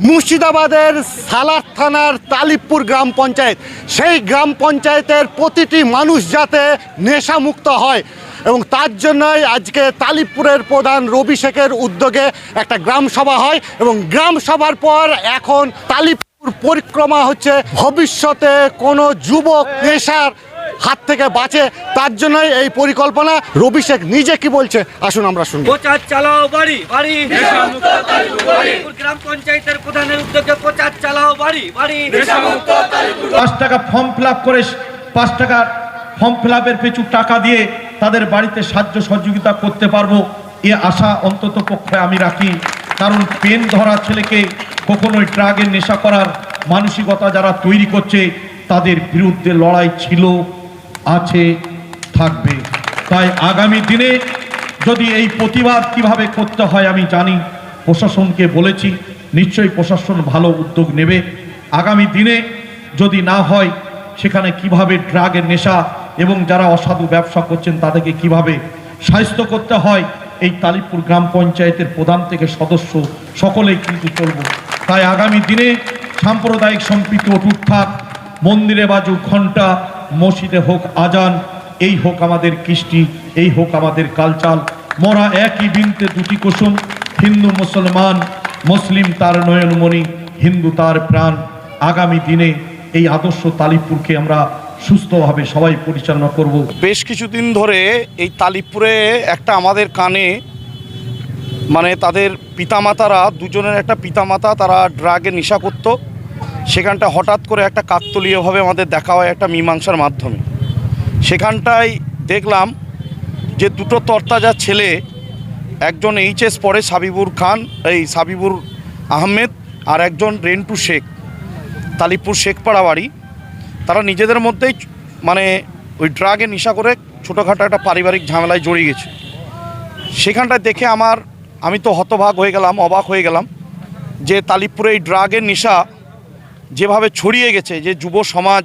মুর্শিদাবাদের সালার থানার তালিবপুর গ্রাম পঞ্চায়েত। সেই গ্রাম পঞ্চায়েতের প্রতিটি মানুষ যাতে নেশামুক্ত হয় এবং তার জন্যই আজকে তালিবপুরের প্রধান রবি শেখের উদ্যোগে একটা গ্রাম সভা হয় এবং গ্রাম সভার পর এখন তালিবপুর পরিক্রমা হচ্ছে ভবিষ্যতে কোনো যুবক নেশার হাত থেকে বাঁচে তার জন্যই এই পরিকল্পনা। রবি শেখ নিজে কি বলছে? আসুন আমরা শুনব। প্রচার চালাও বাড়ি বাড়ি। গ্রাম পঞ্চায়েতের প্রধানের উদ্যোগে প্রচার চালাও বাড়ি বাড়ি। পাঁচ টাকা ফর্ম ফিল করে পাঁচ টাকা ফর্ম ফিল আপের পিছু টাকা দিয়ে তাদের বাড়িতে সাহায্য সহযোগিতা করতে পারব এ আশা অন্তত পক্ষে আমি রাখি। কারণ পেন ধরা ছেলেকে কখনোই ড্রাগের নেশা করার মানসিকতা যারা তৈরি করছে তাদের বিরুদ্ধে লড়াই ছিল আছে, থাকবে। তাই আগামী দিনে যদি এই প্রতিবাদ কীভাবে করতে হয় আমি জানি। প্রশাসনকে বলেছি, নিশ্চয়ই প্রশাসন ভালো উদ্যোগ নেবে। আগামী দিনে যদি না হয়, সেখানে কীভাবে ড্রাগের নেশা এবং যারা অসাধু ব্যবসা করছেন তাদেরকে কীভাবে স্বাস্থ্য করতে হয়, এই তালিপুর গ্রাম পঞ্চায়েতের প্রধান থেকে সদস্য সকলেই কিন্তু চলব। তাই আগামী দিনে সাম্প্রদায়িক সম্প্রীতি অটুট থাক, মন্দিরে বাজু ঘণ্টা মসজিদে হোক আজান, এই হোক আমাদের কৃষ্টি, এই হোক আমাদের কালচার, মরা একই বিনতে দুটি কুসুম, হিন্দু মুসলমান, মুসলিম তার নয়নমণি, হিন্দু তার প্রাণ। আগামী দিনে এই আদর্শ তালিপুরকে আমরা সুস্থভাবে সবাই পরিচালনা করব। বেশ কিছুদিন ধরে এই তালিপুরে একটা আমাদের কানে মানে তাদের পিতামাতারা, দুজনের একটা পিতামাতা তারা ড্রাগে নেশা করত। সেখানটা হঠাৎ করে একটা কাকতলীয়ভাবে আমাদের দেখা হয় একটা মীমাংসার মাধ্যমে। সেখানটায় দেখলাম যে দুটো তরতাজা ছেলে, একজন এইচএস পড়ে সাবিবুর খান, এই সাবিবুর আহমেদ আর একজন রেন্টু শেখ, তালিপুর শেখপাড়া বাড়ি। তারা নিজেদের মধ্যেই মানে ওই ড্রাগে নেশা করে ছোটোখাটো একটা পারিবারিক ঝামেলায় জড়িয়ে গেছে। সেখানটায় দেখে আমার, আমি তো হতভাগ হয়ে গেলাম, অবাক হয়ে গেলাম যে তালিপুরে এই ড্রাগের নেশা যেভাবে ছড়িয়ে গেছে, যে যুব সমাজ,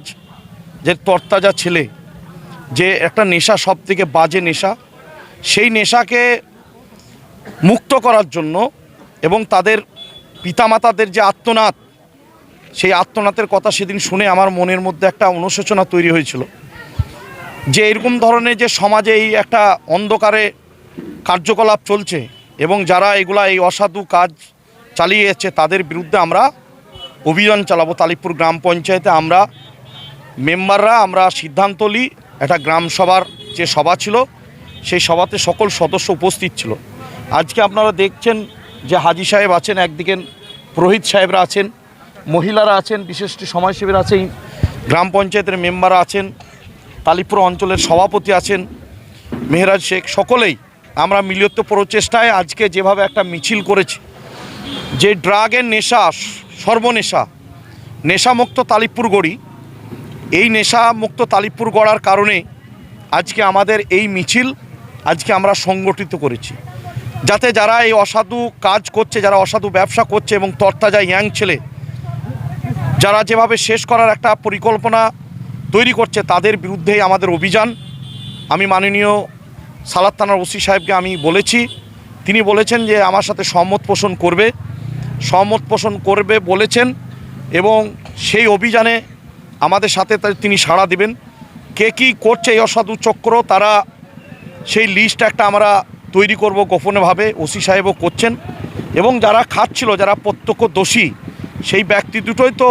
যে তরতাজা ছেলে, যে একটা নেশা সব থেকে বাজে নেশা, সেই নেশাকে মুক্ত করার জন্য এবং তাদের পিতামাতাদের যে আত্মনাদ সেই আত্মনাথের কথা সেদিন শুনে আমার মনের মধ্যে একটা অনুশোচনা তৈরি হয়েছিল। যে এরকম ধরনের যে সমাজে এই একটা অন্ধকারে কার্যকলাপ চলছে এবং যারা এগুলা এই অসাধু কাজ চালিয়ে যাচ্ছে তাদের বিরুদ্ধে আমরা অভিযান চালাবো তালিপুর গ্রাম পঞ্চায়েতে। আমরা মেম্বাররা, আমরা সিদ্ধান্ত নিই একটা গ্রাম সভার যে সভা ছিল, সেই সভাতে সকল সদস্য উপস্থিত ছিল। আজকে আপনারা দেখছেন যে হাজি সাহেব আছেন, একদিকে পুরোহিত সাহেবরা আছেন, মহিলারা আছেন বিশিষ্ট সমাজসেবীরা আছেন, গ্রাম পঞ্চায়েতের মেম্বাররা আছেন তালিপুর অঞ্চলের সভাপতি আছেন, মেহরাজ শেখ, সকলেই আমরা মিলিত প্রচেষ্টায় আজকে যেভাবে একটা মিছিল করেছি যে ড্রাগের নেশা, সর্বনেশা, নেশামুক্ত তালিপুর গড়ি, এই নেশামুক্ত তালিপুর গড়ার কারণে আজকে আমাদের এই মিছিল আজকে আমরা সংগঠিত করেছি। যাতে যারা এই অসাধু কাজ করছে, যারা অসাধু ব্যবসা করছে এবং তরতাজা ইয়াং ছেলে, যারা যেভাবে শেষ করার একটা পরিকল্পনা তৈরি করছে, তাদের বিরুদ্ধেই আমাদের অভিযান। আমি মাননীয় সালাদ থানার ওসি সাহেবকে আমি বলেছি তিনি বলেছেন যে আমার সাথে সম্মত পোষণ করবে, সম্মত পোষণ করবে বলেছেন এবং সেই অভিযানে আমাদের সাথে তিনি সাড়া দেবেন। কে কী করছে এই অসাধু চক্র, তারা সেই লিস্ট একটা আমরা তৈরি করব গোপনেভাবে ওসি সাহেবও করছেন এবং যারা খাচ্ছিল, যারা প্রত্যক্ষ দোষী সেই ব্যক্তি দুটোই তো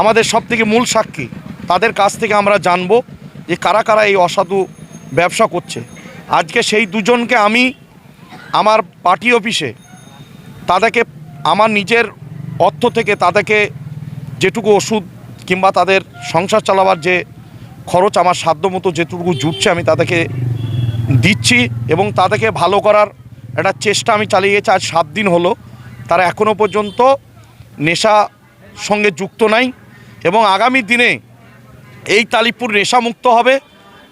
আমাদের সব থেকে মূল সাক্ষী। তাদের কাছ থেকে আমরা জানব যে কারা কারা এই অসাধু ব্যবসা করছে। আজকে সেই দুজনকে আমি আমার পার্টি অফিসে তাদেরকে, আমার নিজের অর্থ থেকে তাদেরকে যেটুকু ওষুধ কিংবা তাদের সংসার চালাবার যে খরচ, আমার সাধ্য মতো যেটুকু জুটছে আমি তাদেরকে দিচ্ছি এবং তাদেরকে ভালো করার একটা চেষ্টা আমি চালিয়ে গেছি। আজ সাত দিন হলো, তারা এখনও পর্যন্ত নেশা সঙ্গে যুক্ত নাই এবং আগামী দিনে এই তালিপুর নেশামুক্ত হবে।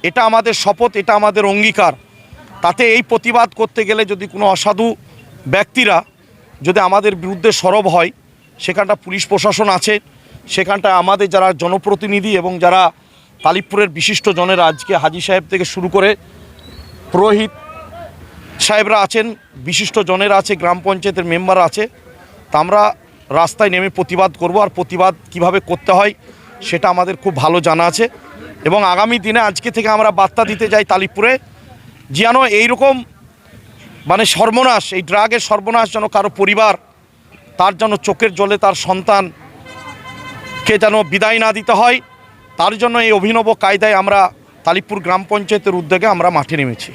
এটা আমাদের শপথ, এটা আমাদের অঙ্গীকার। তাতে এই প্রতিবাদ করতে গেলে যদি কোনো অসাধু ব্যক্তিরা যদি আমাদের বিরুদ্ধে সরব হয়, সেখানটা পুলিশ প্রশাসন আছে সেখানটা আমাদের যারা জনপ্রতিনিধি এবং যারা তালিপুরের বিশিষ্ট জনেরা আজকে হাজি সাহেব থেকে শুরু করে পুরোহিত সাহেবরা আছেন, বিশিষ্ট জনেরা আছে, গ্রাম পঞ্চায়েতের মেম্বার আছে, তা আমরা রাস্তায় নেমে প্রতিবাদ করব আর প্রতিবাদ কীভাবে করতে হয় সেটা আমাদের খুব ভালো জানা আছে। এবং আগামী দিনে আজকে থেকে আমরা বার্তা দিতে যাই তালিপুরে যেন এইরকম মানে সর্বনাশ, এই ড্রাগের সর্বনাশ যেন কারও পরিবার, তার যেন চোখের জলে তার সন্তানকে যেন বিদায় না দিতে হয়, তার জন্য এই অভিনব কায়দায় আমরা তালিপুর গ্রাম পঞ্চায়েতের উদ্যোগে আমরা মাঠে নেমেছি।